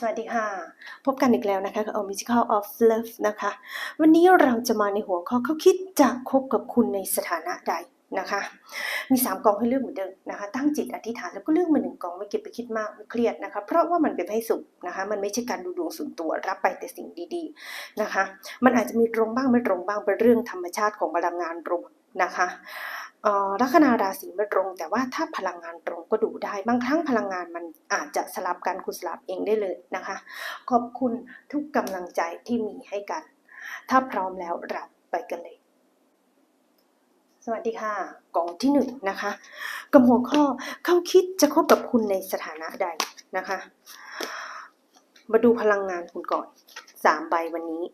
สวัสดีค่ะ พบกันอีกแล้วนะคะกับ Musical of Love นะคะ วันนี้เราจะมาในหัวข้อเขาคิดจะคบกับคุณในสถานะใดนะคะ มี 3กองให้เลือกเหมือนเดิมนะคะ ตั้งจิตอธิษฐานแล้วก็เลือกมาหนึ่งกองไม่เก็บไปคิดมากไม่เครียดนะคะ เพราะว่ามันเป็นให้สุขนะคะ มันไม่ใช่การดูดวงส่วนตัวรับไปแต่สิ่งดีๆนะคะ มันอาจจะมีตรงบ้างไม่ตรงบ้างเป็นเรื่องธรรมชาติของพลังงานรวมนะคะ ลัคนาราศีไม่ตรง แต่ว่าถ้าพลังงานตรงก็ดูได้บางครั้งพลังงานมันอาจจะสลับกันคุณสลับเองได้เลยนะคะ ขอบคุณทุกกำลังใจที่มีให้กัน ถ้าพร้อมแล้วเราไปกันเลย สวัสดีค่ะกองที่หนึ่งนะคะกับหัวข้อเขาคิดจะคบกับคุณในสถานะใดนะคะ มาดูพลังงานคุณก่อนสามใบวันนี้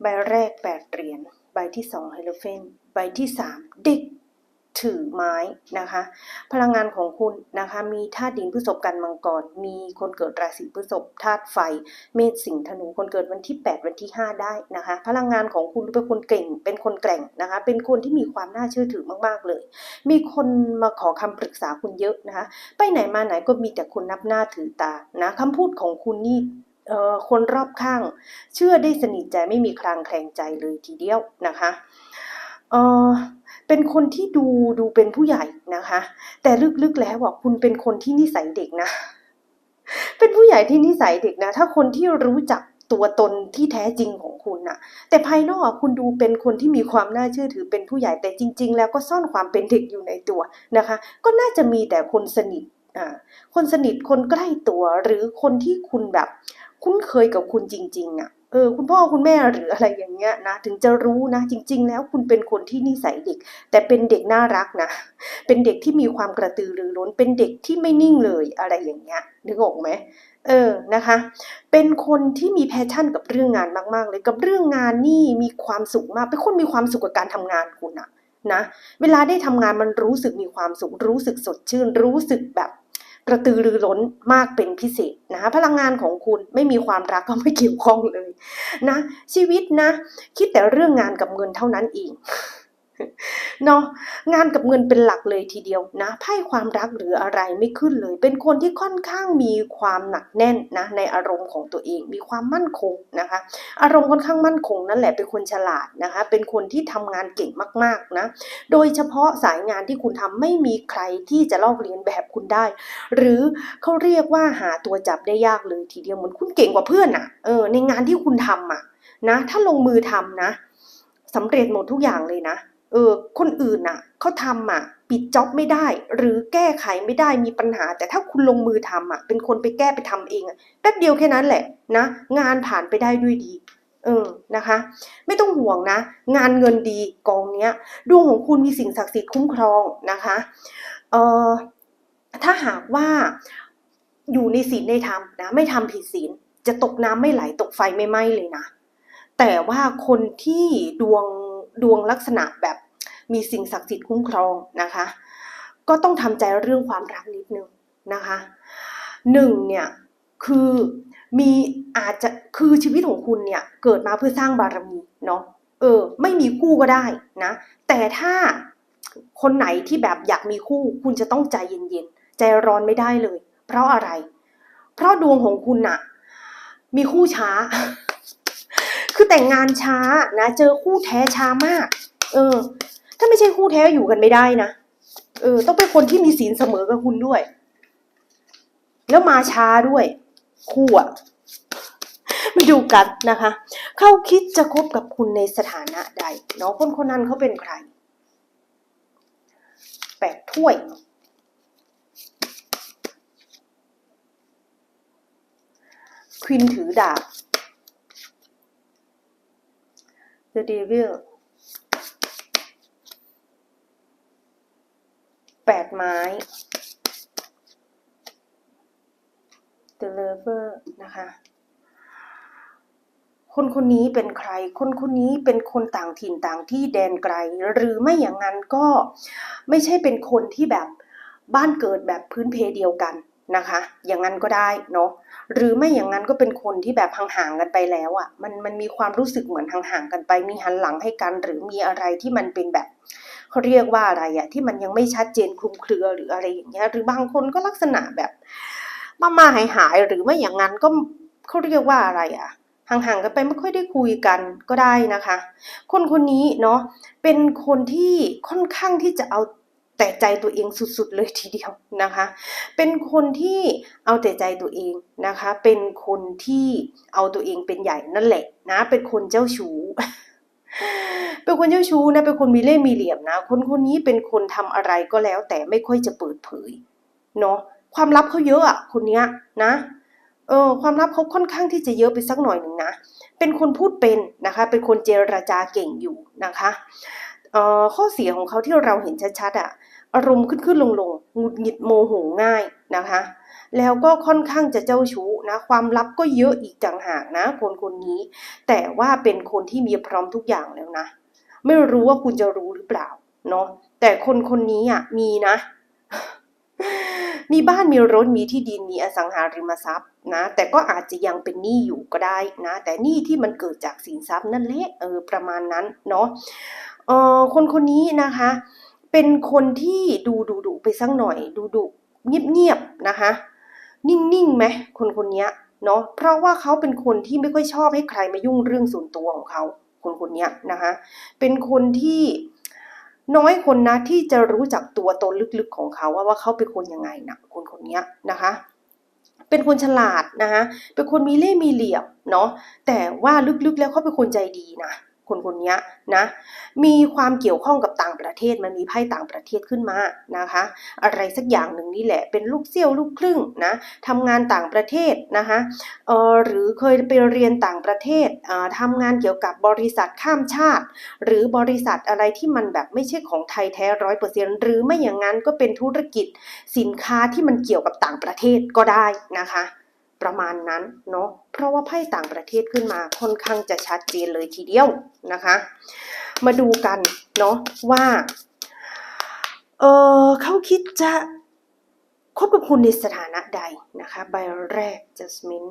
ใบแรกแปดเหรียญใบที่สองไฮโลเฟน ใบที่สามเด็กถือไม้นะคะ พลังงานของคุณนะคะมีธาตุดินพฤษภกันมังกร มีคนเกิดราศีพฤษภธาตุไฟ เมษสิงห์ธนูคนเกิดวันที่ 8 วันที่ 5 ได้นะคะ พลังงานของคุณเป็นคนเก่ง เป็นคนแกร่งนะคะ เป็นคนที่มีความน่าเชื่อถือมากๆเลย มีคนมาขอคำปรึกษาคุณเยอะนะคะ ไปไหนมาไหนก็มีแต่คนนับหน้าถือตานะคำพูดของคุณนี่คนรอบข้าง เชื่อได้สนิทใจไม่มีคลางแคลงใจเลยทีเดียวนะคะ เออเป็นคนที่ดูดูเป็นผู้ใหญ่นะคะ แต่ลึกๆแล้วอะคุณเป็นคนที่นิสัยเด็กนะ เป็นผู้ใหญ่ที่นิสัยเด็กนะ ถ้าคนที่รู้จักตัวตนที่แท้จริงของคุณน่ะ แต่ภายนอกคุณดูเป็นคนที่มีความน่าเชื่อถือเป็นผู้ใหญ่แต่จริง ๆ แล้วก็ซ่อนความเป็นเด็กอยู่ในตัวนะคะ ก็น่าจะมีแต่คนสนิทอ่าคนสนิทคนใกล้ตัวหรือคนที่คุณแบบ คุ้นเคยกับคุณจริง ๆอะ เออคุณพ่อคุณแม่หรืออะไรอย่างเงี้ยนะถึงจะรู้นะ จริง ๆ แล้วคุณเป็นคนที่นิสัยเด็ก แต่เป็นเด็กน่ารักนะ เป็นเด็กที่มีความกระตือรือร้น เป็นเด็กที่ไม่นิ่งเลยอะไรอย่างเงี้ยนึกออกไหมเออนะคะ เป็นคนที่มีแพชชั่นกับเรื่องงานมากๆ เลยกับเรื่องงานนี่มีความสุขมากเป็นคนมีความสุขกับการทำงานคุณอะนะ เวลาได้ทำงานมันรู้สึกมีความสุข รู้สึกสดชื่น รู้สึกแบบ กระตือรือร้นมากเป็นพิเศษนะคะพลังงานของคุณไม่มีความรักก็ไม่เกี่ยวข้องเลยนะชีวิตนะ คิดแต่เรื่องงานกับเงินเท่านั้นเอง เนาะงานกับเงินเป็นหลักเลยทีเดียวนะไพ่ความรักหรืออะไรไม่ขึ้นเลย เป็นคนที่ค่อนข้างมีความหนักแน่นนะในอารมณ์ของตัวเอง มีความมั่นคงนะคะ อารมณ์ค่อนข้างมั่นคงนั่นแหละเป็นคนฉลาดนะคะ เป็นคนที่ทำงานเก่งมากๆนะ โดยเฉพาะสายงานที่คุณทำไม่มีใครที่จะลอกเลียนแบบคุณได้ หรือเขาเรียกว่าหาตัวจับได้ยากเลยทีเดียวเหมือนคุณเก่งกว่าเพื่อนอะ่ะเออในงานที่คุณทำอะนะ ถ้าลงมือทำนะสำเร็จหมดทุกอย่างเลยนะ เออคนอื่นน่ะเขาทำอะปิดจ็อบไม่ได้ หรือแก้ไขไม่ได้มีปัญหา แต่ถ้าคุณลงมือทำอะ เป็นคนไปแก้ไปทำเองแป๊บเดียวแค่นั้นแหละนะ งานผ่านไปได้ด้วยดี เออนะคะ ไม่ต้องห่วงนะ งานเงินดีกองเนี้ยดวงของคุณมีสิ่งศักดิ์สิทธิ์คุ้มครองนะคะเออถ้าหากว่าอยู่ในศีลในธรรมนะ ไม่ทำผิดศีลจะตกน้ำไม่ไหลตกไฟไม่ไหม้เลยนะ แต่ว่าคนที่ดวงดวงลักษณะแบบ มีสิ่งศักดิ์สิทธิ์คุ้มครองนะคะ ก็ต้องทำใจเรื่องความรักนิดนึงนะคะหนึ่งเนี่ยคือมีอาจจะคือชีวิตของคุณเนี่ยเกิดมาเพื่อสร้างบารมีเนาะเออ ไม่มีคู่ก็ได้นะ แต่ถ้าคนไหนที่แบบอยากมีคู่ คุณจะต้องใจเย็นๆใจร้อนไม่ได้เลย เพราะอะไร เพราะดวงของคุณน่ะ มีคู่ช้า คือแต่งงานช้านะ เจอคู่แท้ช้ามาก เออาไม่ใช่คู่แท้อยู่กันไม่ได้นะ เออ ต้องเป็นคนที่มีศีลเสมอกับคุณด้วย แล้วมาช้าด้วย คู่อะมาดูกันนะคะ เขาคิดจะคบกับคุณในสถานะใดเนาะคนคนนั้นเขาเป็นใครแปดถ้วยควินถือดาบ The Devil แปดไม้ The Lover นะคะ คนคนนี้เป็นใคร คนคนนี้เป็นคนต่างถิ่นต่างที่แดนไกล หรือไม่อย่างนั้นก็ไม่ใช่เป็นคนที่แบบบ้านเกิดแบบพื้นเพเดียวกันนะคะ อย่างนั้นก็ได้เนาะ หรือไม่อย่างนั้นก็เป็นคนที่แบบห่างๆกันไปแล้วอะ่ะ มันมันมีความรู้สึกเหมือนห่างๆกันไป มีหันหลังให้กัน หรือมีอะไรที่มันเป็นแบบ เขาเรียกว่าอะไรอะที่มันยังไม่ชัดเจนคลุมเครือหรืออะไรอย่างเงี้ยหรือบางคนก็ลักษณะแบบมามาหายหายๆหรือไม่อย่างนั้นก็เขาเรียกว่าอะไรอะห่างๆกันไปไม่ค่อยได้คุยกันก็ได้นะคะ คนคนนี้เนาะเป็นคนที่ค่อนข้างที่จะเอาแต่ใจตัวเองสุดๆเลยทีเดียวนะคะ เป็นคนที่เอาแต่ใจตัวเองนะคะ เป็นคนที่เอาตัวเองเป็นใหญ่นั่นแหละนะ เป็นคนเจ้าชู้ เป็นคนเจ้าชู้นะ เป็นคนมีเล่ห์มีเหลี่ยมนะ คนคนนี้เป็นคนทำอะไรก็แล้ว แต่ไม่ค่อยจะเปิดเผย เนาะ ความลับเขาเยอะอะคนเนี้ยนะ เออ ความลับเขาค่อนข้างที่จะเยอะไปสักหน่อยหนึ่งนะ เป็นคนพูดเป็นนะคะ เป็นคนเจรจาเก่งอยู่นะคะเอ่อข้อเสียของเขาที่เราเห็นชัดๆอะอารมณ์ขึ้นขึ้นลงลงหงุดหงิดโมโหง่ายนะคะ แล้วก็ค่อนข้างจะเจ้าชู้นะความลับก็เยอะอีกต่างหากนะ คนคนนี้ แต่ว่าเป็นคนที่มีพร้อมทุกอย่างแล้วนะ ไม่รู้ว่าคุณจะรู้หรือเปล่าเนาะแต่คนคนนี้อะมีนะ มีบ้านมีรถมีที่ดินมีอสังหาริมทรัพย์นะ แต่ก็อาจจะยังเป็นหนี้อยู่ก็ได้นะ แต่หนี้ที่มันเกิดจากสินทรัพย์นั่นแหละเออประมาณนั้นเนาะเออคนคนนี้นะคะ เป็นคนที่ดูดุดุไปสักหน่อย ดูดุเงียบเงียบๆนะคะ นิ่งๆไหมคนคนเนี้ยเนาะเพราะว่าเขาเป็นคนที่ไม่ค่อยชอบให้ใครมายุ่งเรื่องส่วนตัวของเขาคนคนเนี้ยนะคะเป็นคนที่น้อยคนนะที่จะรู้จักตัวตนลึกๆของเขาว่าว่าเขาเป็นคนยังไงนะคนคนเนี้ยนะคะเป็นคนฉลาดนะคะเป็นคนมีเล่ห์มีเหลี่ยมเนาะแต่ว่าลึกๆแล้วเขาเป็นคนใจดีนะ คนคนนี้นะมีความเกี่ยวข้องกับต่างประเทศมันมีไพ่ต่างประเทศขึ้นมานะคะ อะไรสักอย่างหนึ่งนี่แหละเป็นลูกเซี่ยวลูกครึ่งนะทำงานต่างประเทศนะคะเออหรือเคยไปเรียนต่างประเทศเอ่าทำงานเกี่ยวกับบริษัทข้ามชาติ หรือบริษัทอะไรที่มันแบบไม่ใช่ของไทยแท้ร้อยเปอร์เซ็นหรือไม่อย่างนั้นก็เป็นธุรกิจสินค้าที่มันเกี่ยวกับต่างประเทศก็ได้นะคะ ประมาณนั้นเนาะเพราะว่าไพ่ต่างประเทศขึ้นมาค่อนข้างจะชัดเจนเลยทีเดียวนะคะ มาดูกันเนาะว่าเออเขาคิดจะคบกับคุณในสถานะใดนะคะใบแรก Jasmine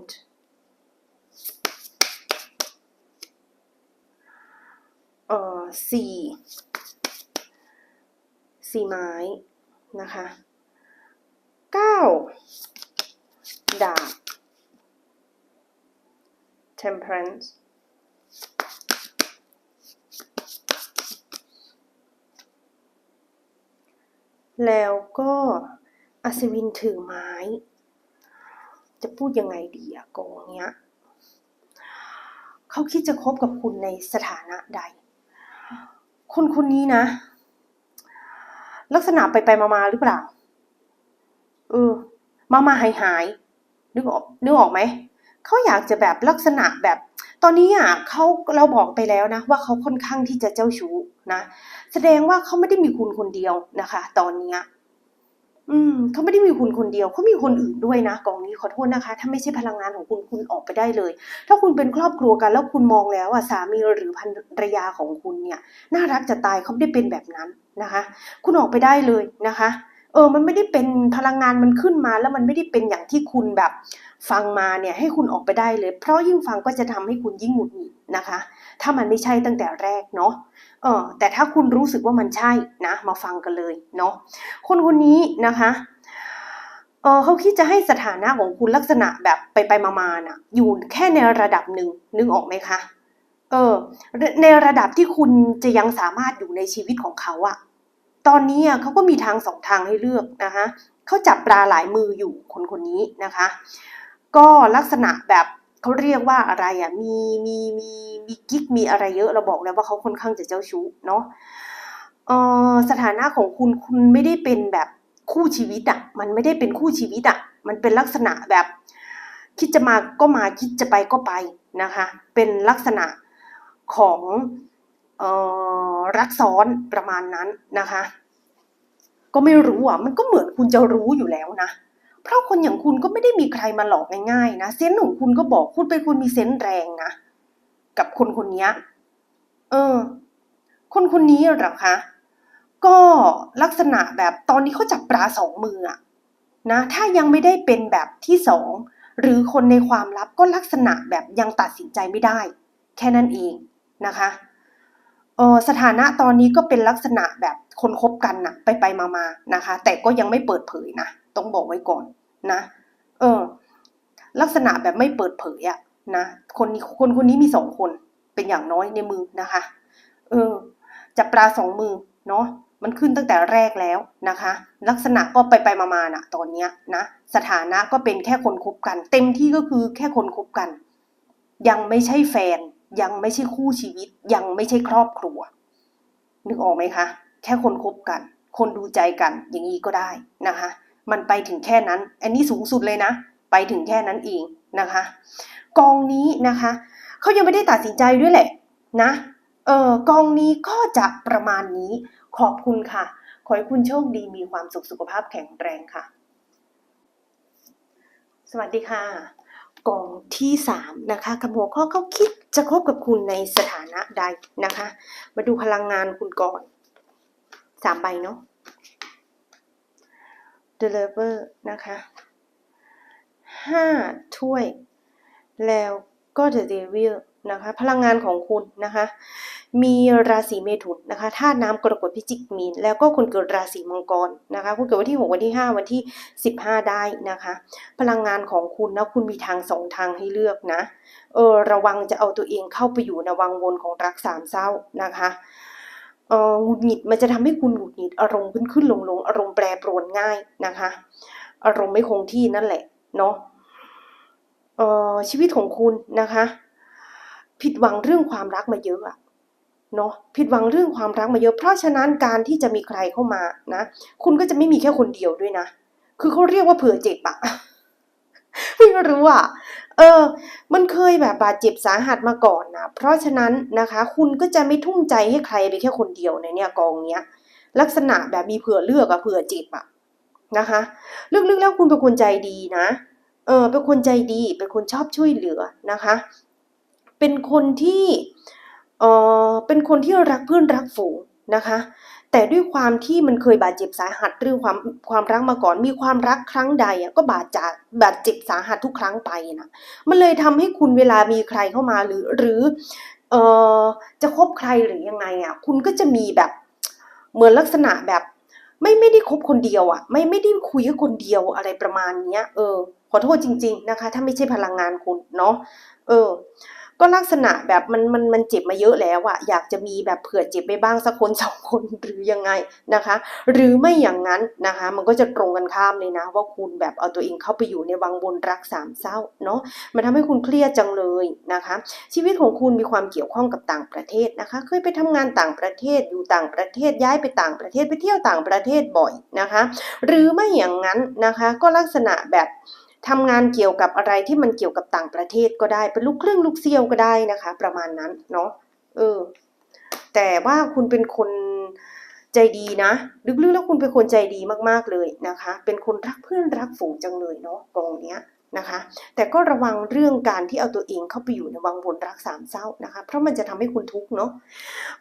เอ่อสี่สี่ไม้นะคะเก้าดาบ Temperance แล้วก็อัศวินถือไม้ จะพูดยังไงดีอะกองเนี้ย เขาคิดจะคบกับคุณในสถานะใด คนคนนี้นะ ลักษณะไปไปมามาหรือเปล่า เออ มามาหายหายนึกออกนึกออกไหม เขาอยากจะแบบลักษณะแบบ ตอนนี้อะเขาเราบอกไปแล้วนะว่าเขาค่อนข้างที่จะเจ้าชู้นะ แสดงว่าเขาไม่ได้มีคุณคนเดียวนะคะ ตอนเนี้ยอืมเขาไม่ได้มีคุณคนเดียวเขามีคนอื่นด้วยนะกองนี้ขอโทษนะคะ ถ้าไม่ใช่พลังงานของคุณคุณออกไปได้เลย ถ้าคุณเป็นครอบครัวกัน แล้วคุณมองแล้วอะสามีหรือภรรยาของคุณเนี่ย น่ารักจะตายเขาไม่ได้เป็นแบบนั้นนะคะ คุณออกไปได้เลยนะคะ เออ มันไม่ได้เป็นพลังงานมันขึ้นมา แล้วมันไม่ได้เป็นอย่างที่คุณแบบฟังมาเนี่ยให้คุณออกไปได้เลย เพราะยิ่งฟังก็จะทำให้คุณยิ่งหงุดหงิดนะคะ ถ้ามันไม่ใช่ตั้งแต่แรกเนาะเออแต่ถ้าคุณรู้สึกว่ามันใช่นะ มาฟังกันเลยเนาะคนคนนี้นะคะเออเขาคิดจะให้สถานะของคุณลักษณะแบบไปไปมามาน่ะ อยู่แค่ในระดับหนึ่งนึกออกไหมคะเออในระดับที่คุณจะยังสามารถอยู่ในชีวิตของเขาอะ ตอนนี้อะเขาก็มีทางสองทางให้เลือกนะคะเขาจับปลาหลายมืออยู่คนคนนี้นะคะ ก็ลักษณะแบบเขาเรียกว่าอะไรอะมีมีมีมีกิ๊กมีอะไรเยอะเราบอกแล้วว่าเขาค่อนข้างจะเจ้าชู้เนาะเออสถานะของคุณคุณไม่ได้เป็นแบบคู่ชีวิตอะมันไม่ได้เป็นคู่ชีวิตอะมันเป็นลักษณะแบบ คิดจะมาก็มาคิดจะไปก็ไปนะคะ เป็นลักษณะของ รักซ้อนประมาณนั้นนะคะ ก็ไม่รู้อะมันก็เหมือนคุณจะรู้อยู่แล้วนะ เพราะคนอย่างคุณก็ไม่ได้มีใครมาหลอกง่ายๆนะเซนส์ของคุณก็บอกคุณเป็นคนมีเซนส์แรงนะกับคนคนนี้เออ คนคนนี้หรอคะก็ลักษณะแบบตอนนี้เขาจับปลาสองมืออะนะถ้ายังไม่ได้เป็นแบบที่สองหรือคนในความลับก็ลักษณะแบบยังตัดสินใจไม่ได้ แค่นั้นเองนะคะ เออสถานะตอนนี้ก็เป็นลักษณะแบบคนคบกันนะไปไปมามานะคะ แต่ก็ยังไม่เปิดเผยนะต้องบอกไว้ก่อนนะ เออ ลักษณะแบบไม่เปิดเผยอะนะคนคนคนนี้มีสองคนเป็นอย่างน้อยในมือนะคะ เออจับปลาสองมือเนาะมันขึ้นตั้งแต่แรกแล้วนะคะ ลักษณะก็ไปไปมาๆน่ะตอนเนี้ยนะสถานะก็เป็นแค่คนคบกัน เต็มที่ก็คือแค่คนคบกัน ยังไม่ใช่แฟน ยังไม่ใช่คู่ชีวิต ยังไม่ใช่ครอบครัว นึกออกไหมคะ แค่คนคบกัน คนดูใจกัน อย่างนี้ก็ได้นะคะ มันไปถึงแค่นั้น อันนี้สูงสุดเลยนะ ไปถึงแค่นั้นเองนะคะ กองนี้นะคะ เขายังไม่ได้ตัดสินใจด้วยแหละนะ เออกองนี้ก็จะประมาณนี้ ขอบคุณค่ะ ขอให้คุณโชคดี มีความสุข สุขภาพแข็งแรงค่ะ สวัสดีค่ะ กองที่สามนะคะกับหัวข้อเขาคิดจะคบกับคุณในสถานะใดนะคะ มาดูพลังงานคุณก่อนสามใบเนาะ deliver นะคะห้าถ้วย แล้วก็ the devil นะคะพลังงานของคุณนะคะมีราศีเมถุนนะคะธาตุน้ำกรกฎพิจิกมีน แล้วก็คนเกิดราศีมังกรนะคะคุณเกิดวันที่ 6 วันที่ 5 วันที่ 15 ได้นะคะพลังงานของคุณนะคุณมีทางสองทางให้เลือกนะเออระวังจะเอาตัวเองเข้าไปอยู่ในวังวนของรักสามเศร้านะคะเออหงุดหงิดมันจะทำให้คุณหงุดหงิดอารมณ์ขึ้นขึ้นลงลงอารมณ์แปรปรวนง่ายนะคะ อารมณ์ไม่คงที่นั่นแหละเนาะชีวิตของคุณนะคะ ผิดหวังเรื่องความรักมาเยอะอะเนาะผิดหวังเรื่องความรักมาเยอะ เพราะฉะนั้นการที่จะมีใครเข้ามานะ คุณก็จะไม่มีแค่คนเดียวด้วยนะ คือเขาเรียกว่าเผื่อเจ็บอะไม่รู้อะเออ มันเคยแบบบาดเจ็บสาหัสมาก่อนนะ เพราะฉะนั้นนะคะ คุณก็จะไม่ทุ่มใจให้ใครไปแค่คนเดียวในเนี่ยกองเนี้ย ลักษณะแบบมีเผื่อเลือกอะเผื่อเจ็บอะนะคะลึกๆแล้วคุณเป็นคนใจดีนะ เออเป็นคนใจดี เป็นคนชอบช่วยเหลือนะคะ เป็นคนที่เออเป็นคนที่รักเพื่อนรักฝูงนะคะ แต่ด้วยความที่มันเคยบาดเจ็บสาหัสเรื่องความความรักมาก่อน มีความรักครั้งใดอะก็บาดจากบาดเจ็บสาหัสทุกครั้งไปนะมันเลยทำให้คุณเวลามีใครเข้ามาหรือหรือเออจะคบใครหรือยังไงอะคุณก็จะมีแบบเหมือนลักษณะแบบไม่ไม่ได้คบคนเดียวอะไม่ไม่ได้คุยกับคนเดียวอะไรประมาณเนี้ย เออ ขอโทษจริง ๆนะคะ ถ้าไม่ใช่พลังงานคุณเนาะเออ ก็ลักษณะแบบมันมันมันเจ็บมาเยอะแล้วอะอยากจะมีแบบเผื่อเจ็บไปบ้างสักคนสองคนหรือยังไงนะคะ หรือไม่อย่างนั้นนะคะ มันก็จะตรงกันข้ามเลยนะ ว่าคุณแบบเอาตัวเองเข้าไปอยู่ในวังวนรักสามเศร้าเนาะมันทำให้คุณเครียดจังเลยนะคะ ชีวิตของคุณมีความเกี่ยวข้องกับต่างประเทศนะคะ เคยไปทำงานต่างประเทศอยู่ต่างประเทศย้ายไปต่างประเทศไปเที่ยวต่างประเทศบ่อยนะคะ หรือไม่อย่างนั้นนะคะ ก็ลักษณะแบบ ทำงานเกี่ยวกับอะไรที่มันเกี่ยวกับต่างประเทศก็ได้ เป็นลูกครึ่งลูกเซียวก็ได้นะคะ ประมาณนั้นเนาะเออ แต่ว่าคุณเป็นคนใจดีนะลึกๆแล้วคุณเป็นคนใจดีมากๆเลยนะคะ เป็นคนรักเพื่อนรักฝูงจังเลยเนาะกองเนี้ยนะคะ แต่ก็ระวังเรื่องการที่เอาตัวเองเข้าไปอยู่ในวังวนรักสามเศร้านะคะ เพราะมันจะทำให้คุณทุกข์เนาะ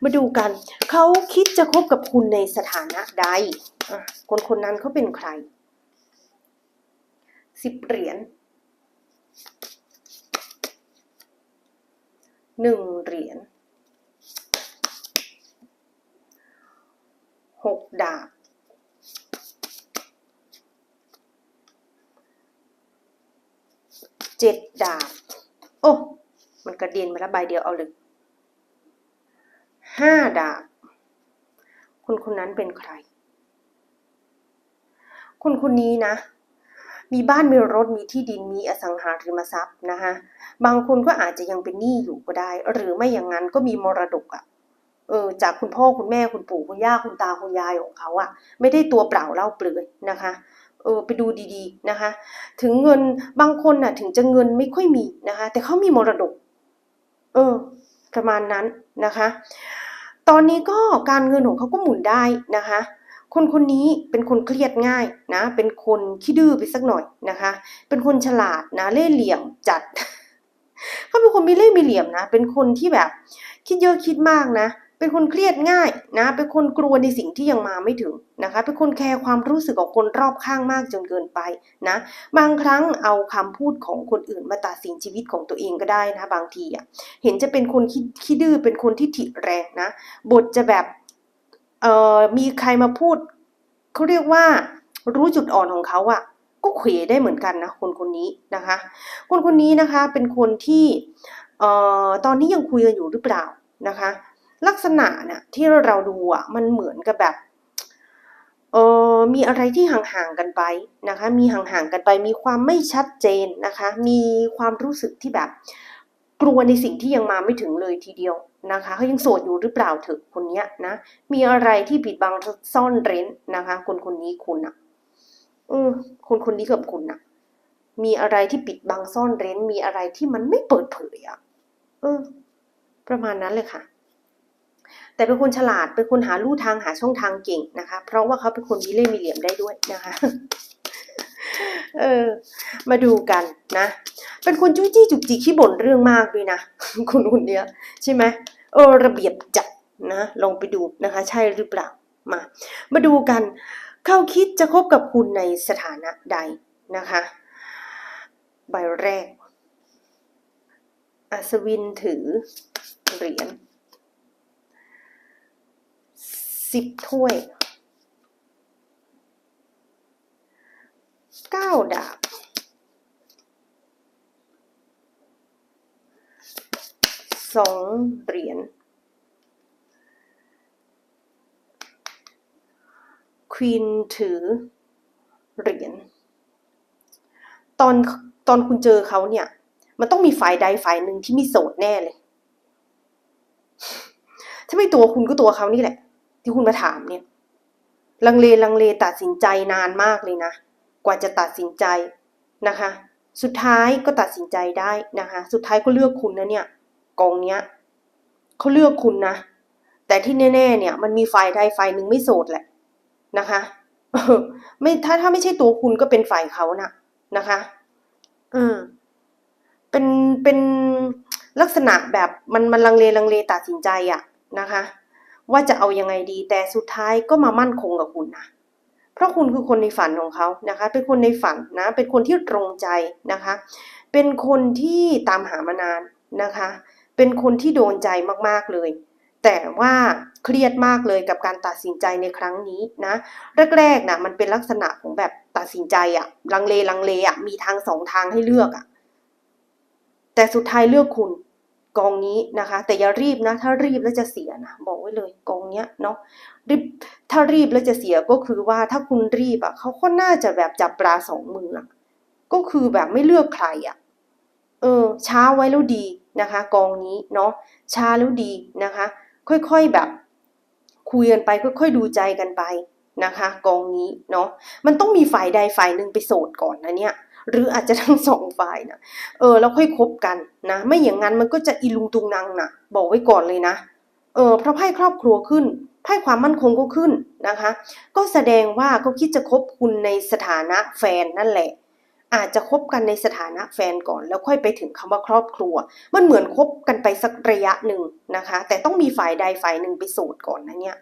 มาดูกันเขาคิดจะคบกับคุณในสถานะใดคนคนนั้นเขาเป็นใคร สิบเหรียญหนึ่งเหรียญหกดาบเจ็ดดาบ โอ้ มันกระเด็นมาแล้วใบเดียวเอาเลยห้าดาบคนคนนั้นเป็นใครคนคนนี้นะ มีบ้านมีรถมีที่ดินมีอสังหาริมทรัพย์นะคะบางคนก็อาจจะยังเป็นหนี้อยู่ก็ได้ หรือไม่อย่างนั้นก็มีมรดกอะ่ะเออจากคุณพ่อคุณแม่คุณปู่คุณย่าคุณตาคุณยายของเขาอะ่ะ ไม่ได้ตัวเปล่าเล่าเปลือยนะคะเออไปดูดีๆนะคะ ถึงเงินบางคนน่ะ ถึงจะเงินไม่ค่อยมีนะคะ แต่เขามีมรดก เออ ประมาณนั้นนะคะ ตอนนี้ก็การเงินของเขาก็หมุนได้นะคะ คนคนนี้เป็นคนเครียดง่ายนะ เป็นคนขี้ดื้อไปสักหน่อยนะคะ เป็นคนฉลาดนะเล่ห์เหลี่ยมจัดเขาเป็นคนมีเล่ห์มีเหลี่ยมนะ เป็นคนที่แบบ คิดเยอะคิดมากนะ เป็นคนเครียดง่ายนะ เป็นคนกลัวในสิ่งที่ยังมาไม่ถึงนะคะ เป็นคนแคร์ความรู้สึกของคนรอบข้างมากจนเกินไปนะ บางครั้งเอาคำพูดของคนอื่นมาตัดสินชีวิตของตัวเองก็ได้นะ บางทีอะ เห็นจะเป็นคนขี้ดื้อ เป็นคนที่ถิแรงนะ บทจะแบบ เอ่อมีใครมาพูดเขาเรียกว่ารู้จุดอ่อนของเขาอะก็เขวได้เหมือนกันนะคนคนนี้นะคะ คนคนนี้นะคะเป็นคนที่เอ่อตอนนี้ยังคุยกันอยู่หรือเปล่านะคะ ลักษณะน่ะที่เราดูอะมันเหมือนกับแบบเออมีอะไรที่ห่างๆกันไปนะคะ มีห่างๆกันไป มีความไม่ชัดเจนนะคะ มีความรู้สึกที่แบบกลัวในสิ่งที่ยังมาไม่ถึงเลยทีเดียว นะคะเขายังโสดอยู่หรือเปล่าเถอะคนเนี้ยนะมีอะไรที่ปิดบังซ่อนเร้นนะคะ คนคนนี้คุณอะอืมคนคนนี้กับคุณอะมีอะไรที่ปิดบังซ่อนเร้น มีอะไรที่มันไม่เปิดเผยอะเออ ประมาณนั้นเลยค่ะ แต่เป็นคนฉลาดเป็นคนหาลู่ทางหาช่องทางเก่งนะคะ เพราะว่าเขาเป็นคนมีเล่ห์มีเหลี่ยมได้ด้วยนะคะ เออ มาดูกันนะ เป็นคนจุ้ยจี้จุกจิกขี้บ่นเรื่องมากด้วยนะคนคนเนี้ยใช่ไหมเออระเบียบจัดนะ ลองไปดูนะคะ ใช่หรือเปล่ามา มาดูกันเขาคิดจะคบกับคุณในสถานะใดนะคะ ใบแรก อัศวินถือเหรียญสิบถ้วย เก้าดาบสองเหรียญ ควีนถือเหรียญ ตอนตอนคุณเจอเขาเนี่ย มันต้องมีฝ่ายใดฝ่ายหนึ่งที่มีโสดแน่เลย ถ้าไม่ตัวคุณก็ตัวเขานี่แหละ ที่คุณมาถามเนี่ย ลังเลลังเลตัดสินใจนานมากเลยนะ กว่าจะตัดสินใจนะคะ สุดท้ายก็ตัดสินใจได้นะคะ สุดท้ายก็เลือกคุณนะเนี่ยกองเนี้ยเขาเลือกคุณนะ แต่ที่แน่ๆเนี่ย มันมีฝ่ายใดฝ่ายหนึ่งไม่โสดแหละนะคะไม่ถ้าถ้าไม่ใช่ตัวคุณก็เป็นฝ่ายเขานะนะคะอืมเป็นเป็นลักษณะแบบมันมันลังเลลังเลตัดสินใจอะนะคะ ว่าจะเอายังไงดีแต่สุดท้ายก็มามั่นคงกับคุณนะ ราะคุณคือคนในฝันของเขานะคะ เป็นคนในฝันนะ เป็นคนที่ตรงใจนะคะ เป็นคนที่ตามหามานานนะคะ เป็นคนที่โดนใจมากๆเลย แต่ว่าเครียดมากเลยกับการตัดสินใจในครั้งนี้นะ แรกๆนะมันเป็นลักษณะของแบบตัดสินใจอะลังเลลังเลอะมีทางสองทางให้เลือกอะแต่สุดท้ายเลือกคุณ กองนี้นะคะ แต่อย่ารีบนะ ถ้ารีบแล้วจะเสียนะบอกไว้เลยกองเนี้ยเนาะรีบถ้ารีบแล้วจะเสียก็คือว่าถ้าคุณรีบอะเขาก็น่าจะแบบจับปลาสองมืออะก็คือแบบไม่เลือกใครอะเออช้าไว้แล้วดีนะคะ กองนี้เนาะช้าแล้วดีนะคะ ค่อยๆแบบคุยกันไปค่อยๆดูใจกันไปนะคะ กองนี้เนาะมันต้องมีฝ่ายใดฝ่ายหนึ่งไปโสดก่อนนะเนี่ย หรืออาจจะทั้งสองฝ่ายนะเออแล้วค่อยคบกันนะ ไม่อย่างนั้นมันก็จะอีลุงตุงนางนะบอกไว้ก่อนเลยนะเออเพราะไพ่ครอบครัวขึ้นไพ่ความมั่นคงก็ขึ้นนะคะ ก็แสดงว่าเขาคิดจะคบคุณในสถานะแฟนนั่นแหละ อาจจะคบกันในสถานะแฟนก่อน แล้วค่อยไปถึงคำว่าครอบครัว มันเหมือนคบกันไปสักระยะหนึ่งนะคะ แต่ต้องมีฝ่ายใดฝ่ายหนึ่งไปโสดก่อนนะเนี่ย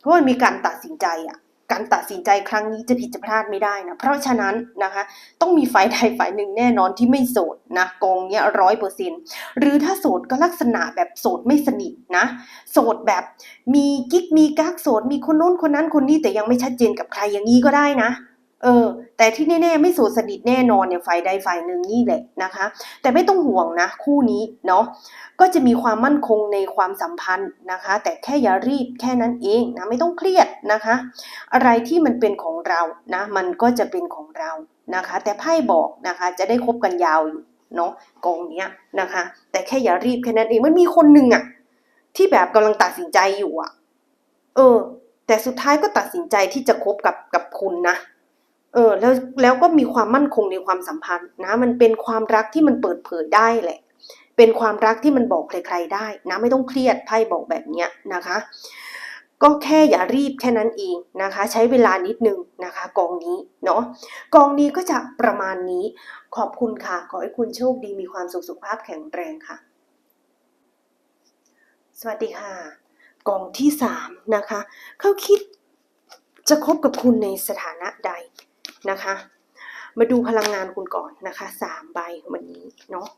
เพราะมันมีการตัดสินใจอะ การตัดสินใจครั้งนี้จะผิดจะพลาดไม่ได้นะ เพราะฉะนั้นนะคะ ต้องมีฝ่ายใดฝ่ายหนึ่งแน่นอนที่ไม่โสดนะกองเนี้ยร้อยเปอร์เซ็นหรือถ้าโสดก็ลักษณะแบบโสดไม่สนิทนะ โสดแบบมีกิ๊กมีกักโสด มีคนโน้นคนนั้นคนนี้แต่ยังไม่ชัดเจนกับใครอย่างนี้ก็ได้นะ เออ แต่ที่แน่ๆไม่โสดสนิทแน่นอนเนี่ยฝ่ายใดฝ่ายหนึ่งนี่แหละนะคะ แต่ไม่ต้องห่วงนะ คู่นี้เนาะก็จะมีความมั่นคงในความสัมพันธ์นะคะ แต่แค่อย่ารีบแค่นั้นเองนะไม่ต้องเครียดนะคะ อะไรที่มันเป็นของเรานะ มันก็จะเป็นของเรานะคะ แต่ไพ่บอกนะคะจะได้คบกันยาวอยู่เนาะกองเนี้ยนะคะ แต่แค่อย่ารีบแค่นั้นเองมันมีคนหนึ่งอะที่แบบกำลังตัดสินใจอยู่อะเออ แต่สุดท้ายก็ตัดสินใจที่จะคบกับกับคุณนะ เออแล้วแล้วก็มีความมั่นคงในความสัมพันธ์นะ มันเป็นความรักที่มันเปิดเผยได้แหละ เป็นความรักที่มันบอกใครๆได้นะไม่ต้องเครียดไพ่บอกแบบเนี้ยนะคะ ก็แค่อย่ารีบแค่นั้นเองนะคะ ใช้เวลานิดนึงนะคะ กองนี้เนาะกองนี้ก็จะประมาณนี้ขอบคุณค่ะ ขอให้คุณโชคดีมีความสุขสุขภาพแข็งแรงค่ะ สวัสดีค่ะ กองที่สามนะคะเขาคิดจะคบกับคุณในสถานะใด นะคะ มาดูพลังงานคุณก่อนนะคะสามใบวันนี้เนาะ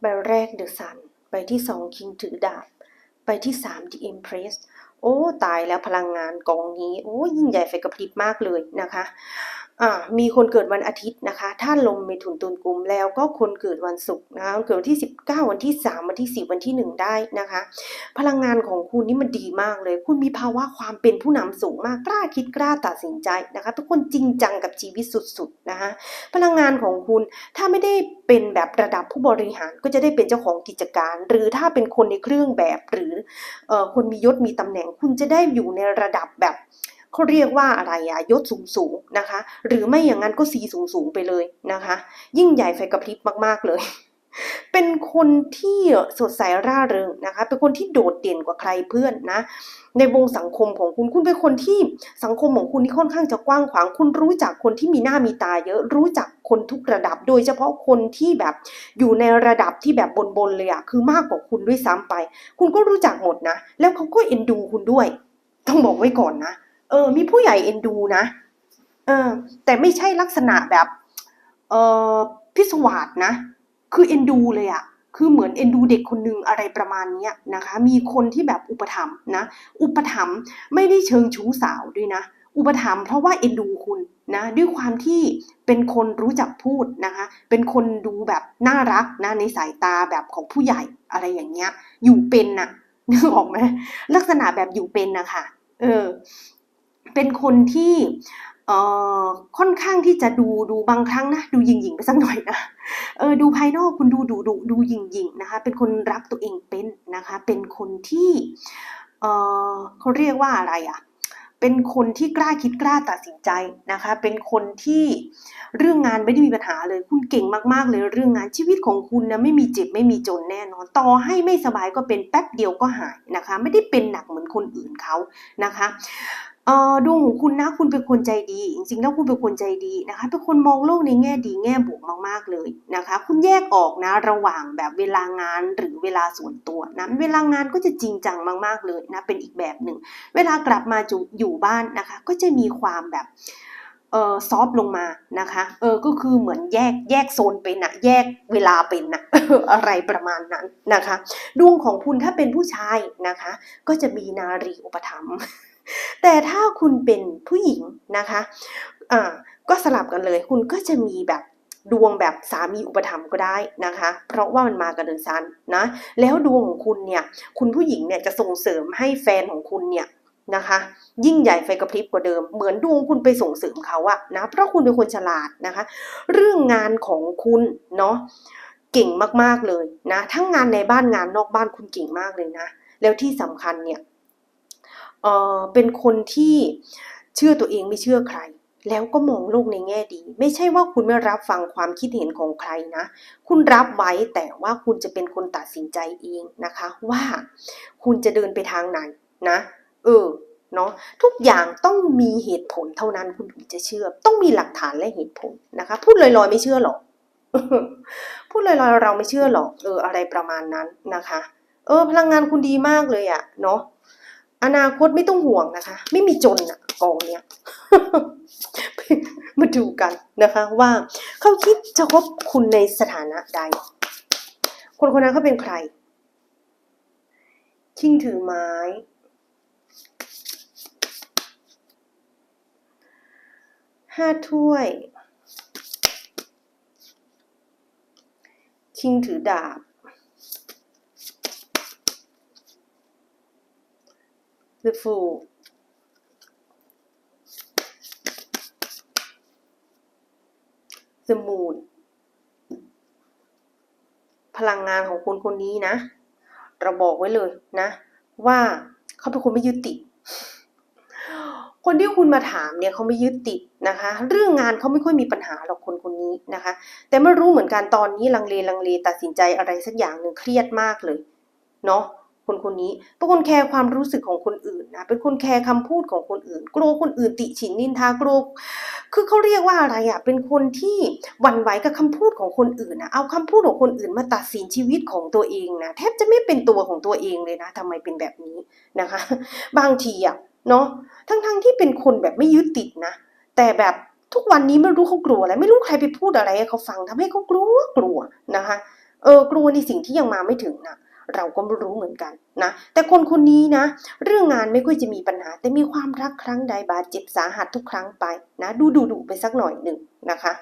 ใบแรก The Sun ใบที่สองคิงถือดาบใบที่สาม The Empress โอ้ ตายแล้วพลังงานกองนี้ โอ้ ยิ่งใหญ่ไฟกระพริบมากเลยนะคะ มีคนเกิดวันอาทิตย์นะคะท่านลมเมถุนตุลกุมแล้วก็คนเกิดวันศุกร์นะคะเกิดวันที่ 19 วันที่ 3 วันที่10วันที่ 1 ได้นะคะ พลังงานของคุณนี่มันดีมากเลย คุณมีภาวะความเป็นผู้นำสูงมากกล้าคิดกล้าตัดสินใจนะคะทุกคนจริงจังกับชีวิตสุดๆนะคะพลังงานของคุณถ้าไม่ได้เป็นแบบระดับผู้บริหารก็จะได้เป็นเจ้าของกิจการ หรือถ้าเป็นคนในเครื่องแบบหรือเออคนมียศมีตำแหน่งคุณจะได้อยู่ในระดับแบบ เขาเรียกว่าอะไรอะยศสูงสูงนะคะ หรือไม่อย่างนั้นก็สีสูงสูงไปเลยนะคะ ยิ่งใหญ่ไฟกระพริบมากๆเลย เป็นคนที่สดใสร่าเริงนะคะ เป็นคนที่โดดเด่นกว่าใครเพื่อนนะ ในวงสังคมของคุณคุณเป็นคนที่สังคมของคุณที่ค่อนข้างจะกว้างขวาง คุณรู้จักคนที่มีหน้ามีตาเยอะ รู้จักคนทุกระดับ โดยเฉพาะคนที่แบบอยู่ในระดับที่แบบบนๆเลยอะคือมากกว่าคุณด้วยซ้ำไป คุณก็รู้จักหมดนะ แล้วเขาก็เอ็นดูคุณด้วย ต้องบอกไว้ก่อนนะ เออ มีผู้ใหญ่เอ็นดูนะ เออ แต่ไม่ใช่ลักษณะแบบ เออพิศวาสนะ คือเอ็นดูเลยอะคือเหมือนเอ็นดูเด็กคนหนึ่งอะไรประมาณเนี้ยนะคะ มีคนที่แบบอุปถัมภ์นะ อุปถัมภ์ไม่ได้เชิงชู้สาวด้วยนะ อุปถัมภ์เพราะว่าเอ็นดูคุณนะ ด้วยความที่เป็นคนรู้จักพูดนะคะ เป็นคนดูแบบน่ารักนะในสายตาแบบของผู้ใหญ่อะไรอย่างเงี้ย อยู่เป็นนะนึกออกไหมลักษณะแบบอยู่เป็นนะคะเออ เป็นคนที่เอ่อค่อนข้างที่จะดูดูบางครั้งนะดูหยิ่งๆไปสักหน่อยนะเออดูภายนอกคุณดูดูดูดูหยิ่งๆนะคะ เป็นคนรักตัวเองเป็นนะคะ เป็นคนที่เออเขาเรียกว่าอะไรอะเป็นคนที่กล้าคิดกล้าตัดสินใจนะคะ เป็นคนที่เรื่องงานไม่ได้มีปัญหาเลย คุณเก่งมากๆเลยเรื่องงานชีวิตของคุณนะไม่มีเจ็บไม่มีจนแน่นอน ต่อให้ไม่สบายก็เป็นแป๊บเดียวก็หายนะคะ ไม่ได้เป็นหนักเหมือนคนอื่นเขานะคะ เอ่อดวงของคุณนะคุณเป็นคนใจดี จริงๆแล้วคุณเป็นคนใจดีนะคะเป็นคนมองโลกในแง่ดีแง่บวกมาก ๆเลยนะคะ คุณแยกออกนะระหว่างแบบเวลางานหรือเวลาส่วนตัวนะเวลางานก็จะจริงจังมาก ๆเลยนะเป็นอีกแบบหนึ่ง เวลากลับมาจูอยู่บ้านนะคะ ก็จะมีความแบบเออซอฟลงมานะคะเออก็คือเหมือนแยกแยกโซนเป็นนะแยกเวลาเป็นนะอะไรประมาณนั้นนะคะ ดวงของคุณถ้าเป็นผู้ชายนะคะ ก็จะมีนารีอุปถัมภ์ แต่ถ้าคุณเป็นผู้หญิงนะคะอ่าก็สลับกันเลย คุณก็จะมีแบบดวงแบบสามีอุปถัมภ์ก็ได้นะคะ เพราะว่ามันมากับเดือนซันนะ แล้วดวงของคุณเนี่ยคุณผู้หญิงเนี่ยจะส่งเสริมให้แฟนของคุณเนี่ยนะคะ ยิ่งใหญ่ไฟกระพริบกว่าเดิม เหมือนดวงคุณไปส่งเสริมเขาอะนะเพราะคุณเป็นคนฉลาดนะคะ เรื่องงานของคุณเนาะเก่งมากๆเลยนะ ทั้งงานในบ้านงานนอกบ้านคุณเก่งมากเลยนะ แล้วที่สำคัญเนี่ย เอ่อเป็นคนที่เชื่อตัวเองไม่เชื่อใคร แล้วก็มองโลกในแง่ดี ไม่ใช่ว่าคุณไม่รับฟังความคิดเห็นของใครนะ คุณรับไว้แต่ว่าคุณจะเป็นคนตัดสินใจเองนะคะ ว่าคุณจะเดินไปทางไหนนะ เออเนาะทุกอย่างต้องมีเหตุผลเท่านั้นคุณถึงจะเชื่อ ต้องมีหลักฐานและเหตุผลนะคะ พูดลอยๆไม่เชื่อหรอกพูดลอยๆเราไม่เชื่อหรอกเอออะไรประมาณนั้นนะคะ เออ พลังงานคุณดีมากเลยอะเนาะ อนาคตไม่ต้องห่วงนะคะ ไม่มีจนอะกองเนี้ยมาดูกันนะคะว่าเขาคิดจะคบคุณในสถานะใด คนคนนั้นเขาเป็นใครคิงถือไม้ ห้าถ้วยคิงถือดาบ The Fool The Moon พลังงานของคนคนนี้นะ เราบอกไว้เลยนะ ว่าเขาเป็นคนไม่ยึดติด คนที่คุณมาถามเนี่ยเขาไม่ยึดติดนะคะ เรื่องงานเขาไม่ค่อยมีปัญหาหรอกคนคนนี้นะคะ แต่ไม่รู้เหมือนกันตอนนี้ลังเลลังเลตัดสินใจอะไรสักอย่างหนึ่งเครียดมากเลย เนาะ คนคนนี้เป็นคนแคร์ความรู้สึกของคนอื่นนะเป็นคนแคร์คำพูดของคนอื่น กลัวคนอื่นติฉินนินทากลัวคือเขาเรียกว่าอะไรอะเป็นคนที่หวั่นไหวกับคำพูดของคนอื่นนะเอาคำพูดของคนอื่นมาตัดสินชีวิตของตัวเองนะแทบจะไม่เป็นตัวของตัวเองเลยนะทำไมเป็นแบบนี้นะคะ บางทีอะเนาะทั้งๆที่เป็นคนแบบไม่ยึดติดนะ แต่แบบทุกวันนี้ไม่รู้เขากลัวอะไรไม่รู้ใครไปพูดอะไรให้เขาฟังทำให้เขากลัวกลัวนะคะเออกลัวในสิ่งที่ยังมาไม่ถึงนะ เราก็ไม่รู้เหมือนกันนะ แต่คนคนนี้นะ เรื่องงานไม่ค่อยจะมีปัญหา แต่มีความรักครั้งใดบาดเจ็บสาหัสทุกครั้งไปนะ ดูดูดูไปสักหน่อยหนึ่งนะคะ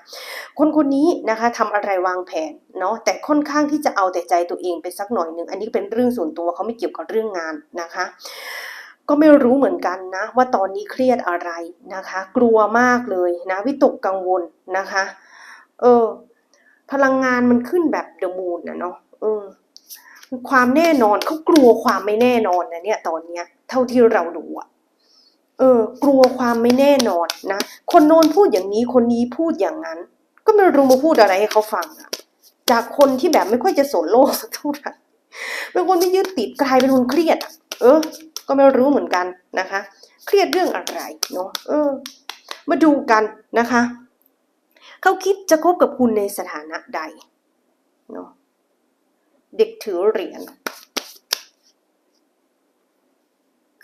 คนคนนี้นะคะทำอะไรวางแผนเนาะแต่ค่อนข้างที่จะเอาแต่ใจตัวเองไปสักหน่อยหนึ่งอันนี้เป็นเรื่องส่วนตัวเขาไม่เกี่ยวกับเรื่องงานนะคะก็ไม่รู้เหมือนกันนะว่าตอนนี้เครียดอะไรนะคะ กลัวมากเลยนะวิตกกังวลนะคะ เออ พลังงานมันขึ้นแบบเดอะมูนนะเนาะเออ ความแน่นอนเขากลัวความไม่แน่นอนนะเนี่ยตอนเนี้ยเท่าที่เราดูอะเออกลัวความไม่แน่นอนนะคนโน้นพูดอย่างนี้คนนี้พูดอย่างนั้น ก็ไม่รู้มาพูดอะไรให้เขาฟังอะจากคนที่แบบไม่ค่อยจะสนโลกสักเท่าไหร่เป็นคนที่ยึดติดกลายเป็นคนเครียดเออ ก็ไม่รู้เหมือนกันนะคะ เครียดเรื่องอะไรเนาะเออ มาดูกันนะคะเขาคิดจะคบกับคุณในสถานะใดเนาะ เด็กถือเหรียญ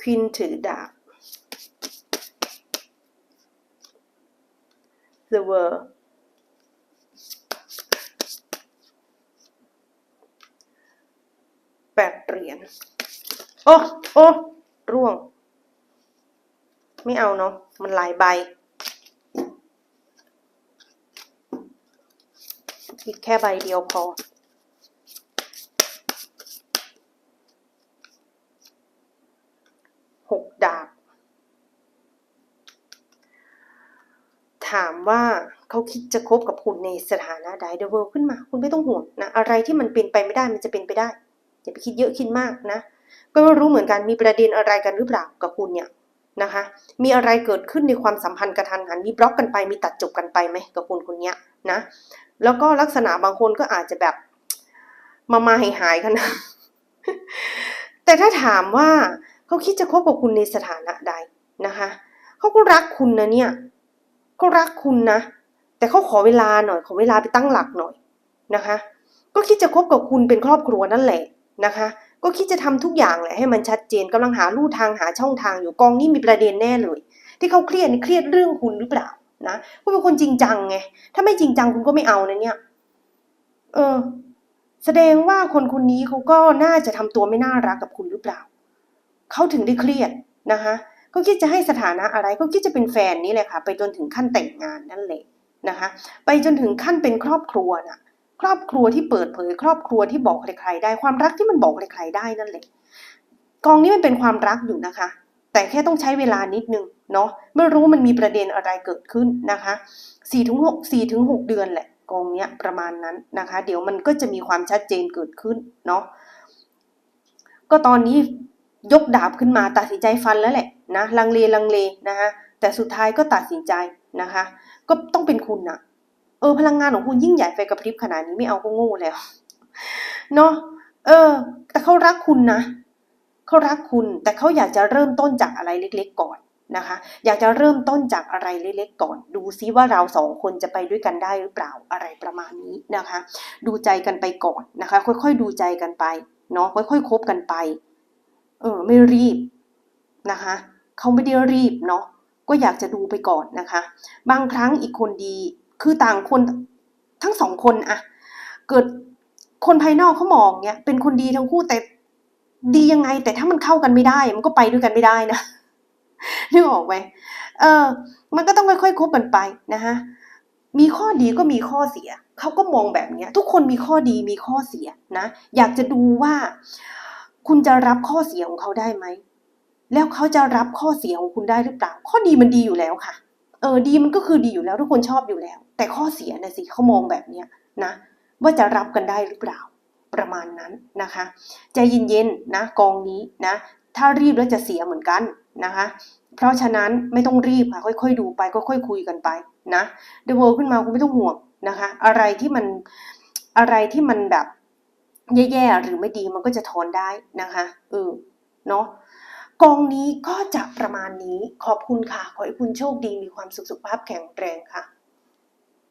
ควินถือดาบ The World แปดเหรียญ โอ้ โอ้ ร่วง ไม่เอาเนาะ มันหลายใบ อีกแค่ใบเดียวพอ หกดาบ ถามว่าเขาคิดจะคบกับคุณในสถานะใดเดเวลขึ้นมา คุณไม่ต้องห่วงนะอะไรที่มันเป็นไปไม่ได้มันจะเป็นไปได้อย่าไปคิดเยอะคิดมากนะ ก็ไม่รู้เหมือนกันมีประเด็นอะไรกันหรือเปล่ากับคุณเนี่ยนะคะ มีอะไรเกิดขึ้นในความสัมพันธ์กระทันหันมีบล็อกกันไปมีตัดจบกันไปไหมกับคุณคนเนี้ยนะ แล้วก็ลักษณะบางคนก็อาจจะแบบมามาหายหายกันนะแต่ถ้าถามว่าเขาคิดจะคบกับคุณในสถานะใดนะคะเขาก็รักคุณนะเนี่ย ก็รักคุณนะ แต่เขาขอเวลาหน่อย ขอเวลาไปตั้งหลักหน่อยนะคะ ก็คิดจะคบกับคุณเป็นครอบครัวนั่นแหละนะคะ ก็คิดจะทำทุกอย่างแหละให้มันชัดเจนกำลังหาลู่ทางหาช่องทางอยู่กองนี้มีประเด็นแน่เลย ที่เขาเครียดเครียดเรื่องคุณหรือเปล่านะคุณเป็นคนจริงจังไงถ้าไม่จริงจังคุณก็ไม่เอานะเนี่ย เออ แสดงว่าคนคนนี้เขาก็น่าจะทำตัวไม่น่ารักกับคุณหรือเปล่าเขาถึงได้เครียดนะคะ ก็คิดจะให้สถานะอะไรก็คิดจะเป็นแฟนนี่แหละค่ะ ไปจนถึงขั้นแต่งงานนั่นแหละนะคะ ไปจนถึงขั้นเป็นครอบครัวน่ะ ครอบครัวที่เปิดเผย ครอบครัวที่บอกใครๆได้ความรักที่มันบอกใครๆได้นั่นแหละกองนี้มันเป็นความรักอยู่นะคะ แต่แค่ต้องใช้เวลานิดนึงเนาะไม่รู้มันมีประเด็นอะไรเกิดขึ้นนะคะสี่ถึงหกสี่ถึงหกเดือนแหละกองเนี้ยประมาณนั้นนะคะ เดี๋ยวมันก็จะมีความชัดเจนเกิดขึ้นเนาะก็ตอนนี้ ยกดาบขึ้นมาตัดสินใจฟันแล้วแหละนะลังเลลังเลนะคะแต่สุดท้ายก็ตัดสินใจนะคะ ก็ต้องเป็นคุณนะเออพลังงานของคุณยิ่งใหญ่ไฟกระพริบขนาดนี้ไม่เอาก็โง่แล้วเนาะเออ แต่เขารักคุณนะเขารักคุณแต่เขาอยากจะเริ่มต้นจากอะไรเล็ก ๆ ก่อนนะคะ อยากจะเริ่มต้นจากอะไรเล็กๆก่อน ดูซิว่าเราสองคนจะไปด้วยกันได้หรือเปล่าอะไรประมาณนี้นะคะ ดูใจกันไปก่อนนะคะ ค่อยๆดูใจกันไปเนาะค่อยๆคบกันไป เออไม่รีบนะคะเขาไม่ได้รีบเนาะก็อยากจะดูไปก่อนนะคะ บางครั้งอีกคนดีคือต่างคนทั้งสองคนอะเกิดคนภายนอกเขามองเนี้ยเป็นคนดีทั้งคู่แต่ดียังไง แต่ถ้ามันเข้ากันไม่ได้ มันก็ไปด้วยกันไม่ได้นะนึกออกไหมเออ มันก็ต้องค่อยๆคบกันไปนะคะมีข้อดีก็มีข้อเสียเขาก็มองแบบเนี้ย ทุกคนมีข้อดีมีข้อเสียนะ อยากจะดูว่า คุณจะรับข้อเสียของเขาได้ไหม แล้วเขาจะรับข้อเสียของคุณได้หรือเปล่า ข้อดีมันดีอยู่แล้วค่ะ เออดีมันก็คือดีอยู่แล้วทุกคนชอบอยู่แล้ว แต่ข้อเสียนะสิเขามองแบบเนี้ยนะ ว่าจะรับกันได้หรือเปล่าประมาณนั้นนะคะ ใจเย็นๆนะกองนี้นะ ถ้ารีบแล้วจะเสียเหมือนกันนะคะ เพราะฉะนั้นไม่ต้องรีบค่ะค่อยๆดูไปค่อยๆคุยกันไปนะเดวขึ้นมาคุณไม่ต้องห่วงนะคะ อะไรที่มันอะไรที่มันแบบ แย่ๆหรือไม่ดีมันก็จะทอนได้นะคะเออเนาะกองนี้ก็จะประมาณนี้ขอบคุณค่ะ ขอให้คุณโชคดีมีความสุขสุขภาพแข็งแรงค่ะ